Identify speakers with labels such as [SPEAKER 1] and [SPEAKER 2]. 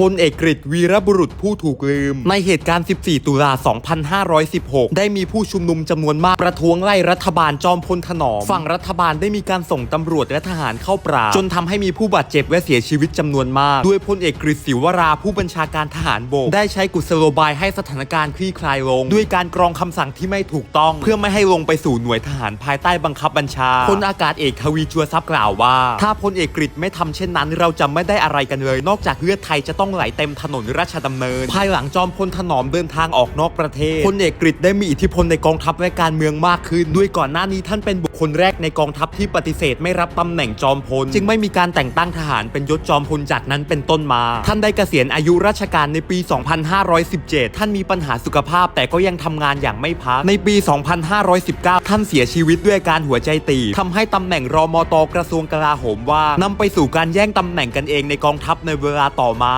[SPEAKER 1] พลเอกกฤษวีรบุรุษผู้ถูกลืม ในเหตุการณ์ 14 ตุลา 2516 ได้มีผู้ชุมนุมจำนวนมากประท้วงไล่รัฐบาลจอมพลถนอม ฝั่งรัฐบาลได้มีการส่งตำรวจและทหารเข้าปราบจนทำให้มีผู้บาดเจ็บและเสียชีวิตจำนวนมาก ด้วยพลเอกกฤษศิวราผู้บัญชาการทหารบกได้ใช้กุศโลบายให้สถานการณ์คลี่คลายลง ด้วยการกรองคำสั่งที่ไม่ถูกต้อง เพื่อไม่ให้ลงไปสู่หน่วยทหารภายใต้บังคับบัญชาพลอากาศเอกทวีชัวทรัพย์กล่าวว่า ถ้าพลเอกกฤษไม่ทำเช่นนั้น เราจะไม่ได้อะไรกันเลย นอกจากเลือดไทยจะต้องไหลเต็มถนนราชดำเนิน ภายหลังจอมพลถนอมเดินทางออกนอกประเทศพลเอกกฤษได้มีอิทธิพลในกองทัพและการเมืองมากขึ้น ด้วยก่อนหน้านี้ท่านเป็น คคลแรกในกองทัพที่ปฏิเสธไม่รับตำแหน่งจอมพล จึงไม่มีการแต่งตั้งทหารเป็นยศจอมพลจากนั้นเป็นต้นมา ท่านได้เกษียณอายุราชการในปี 2517 ท่านมีปัญหาสุขภาพ แต่ก็ยังทำงานอย่างไม่พักในปี 2519 ท่านเสียชีวิตด้วยการหัวใจตีบทำให้ตำแหน่งรมตกระทรวงกลาโหมว่างนำไปสู่การแย่งตำแหน่งกันเองในกองทัพในเวลาต่อมา